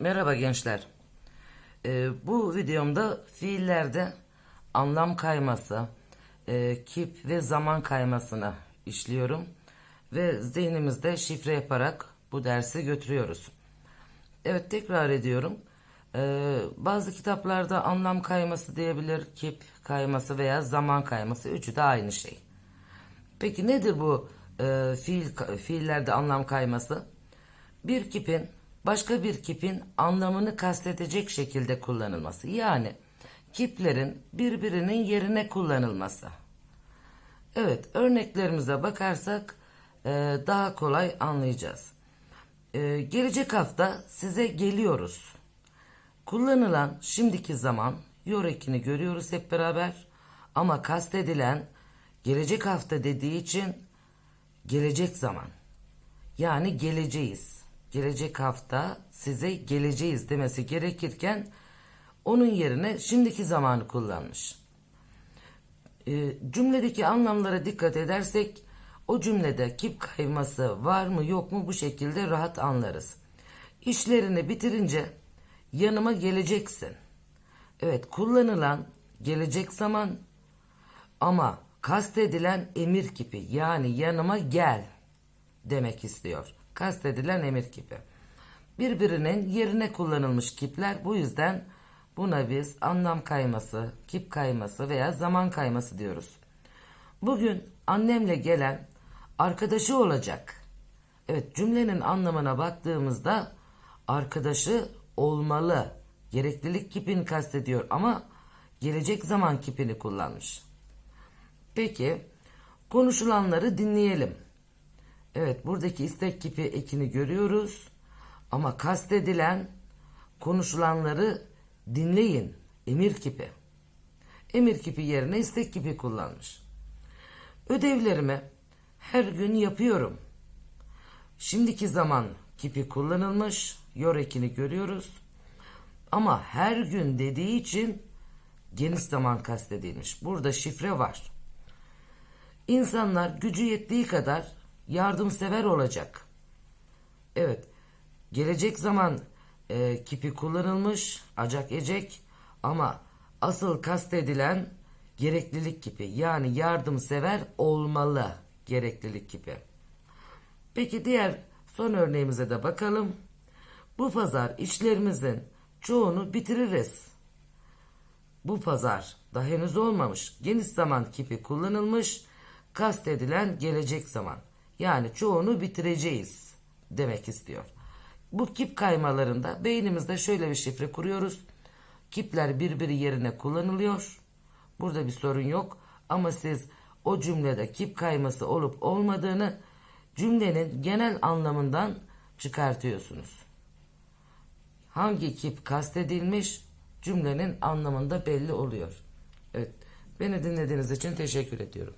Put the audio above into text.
Merhaba gençler. Ee, bu videomda fiillerde anlam kayması, e, kip ve zaman kaymasını işliyorum. Ve zihnimizde şifre yaparak bu dersi götürüyoruz. Evet tekrar ediyorum. Ee, bazı kitaplarda anlam kayması diyebilir, kip kayması veya zaman kayması. Üçü de aynı şey. Peki nedir bu e, fiil fiillerde anlam kayması? Bir kipin başka bir kipin anlamını kastedecek şekilde kullanılması. Yani kiplerin birbirinin yerine kullanılması. Evet, örneklerimize bakarsak e, daha kolay anlayacağız. E, gelecek hafta size geliyoruz. Kullanılan şimdiki zaman yor görüyoruz hep beraber ama kastedilen gelecek hafta dediği için gelecek zaman. Yani geleceğiz. Gelecek hafta size geleceğiz demesi gerekirken onun yerine şimdiki zamanı kullanmış. E, cümledeki anlamlara dikkat edersek o cümlede kip kayması var mı yok mu bu şekilde rahat anlarız. İşlerini bitirince yanıma geleceksin. Evet kullanılan gelecek zaman ama kastedilen emir kipi yani yanıma gel demek istiyor. Kastedilen emir kipi. Birbirinin yerine kullanılmış kipler bu yüzden buna biz anlam kayması, kip kayması veya zaman kayması diyoruz. Bugün annemle gelen arkadaşı olacak. Evet cümlenin anlamına baktığımızda arkadaşı olmalı. Gereklilik kipini kastediyor ama gelecek zaman kipini kullanmış. Peki konuşulanları dinleyelim. Evet buradaki istek kipi ekini görüyoruz ama kastedilen konuşulanları dinleyin emir kipi. Emir kipi yerine istek kipi kullanmış. Ödevlerimi her gün yapıyorum. Şimdiki zaman kipi kullanılmış. Yor ekini görüyoruz. Ama her gün dediği için geniş zaman kastedilmiş. Burada şifre var. İnsanlar gücü yettiği kadar yardımsever olacak. Evet, gelecek zaman e, kipi kullanılmış, acak ecek ama asıl kastedilen gereklilik kipi yani yardımsever olmalı gereklilik kipi. Peki diğer son örneğimize de bakalım. Bu pazar işlerimizin çoğunu bitiririz. Bu pazar da henüz olmamış. Geniş zaman kipi kullanılmış. Kastedilen gelecek zaman. Yani çoğunu bitireceğiz demek istiyor. Bu kip kaymalarında beynimizde şöyle bir şifre kuruyoruz. Kipler birbiri yerine kullanılıyor. Burada bir sorun yok. Ama siz o cümlede kip kayması olup olmadığını cümlenin genel anlamından çıkartıyorsunuz. Hangi kip kastedilmiş cümlenin anlamında belli oluyor. Evet, beni dinlediğiniz için teşekkür ediyorum.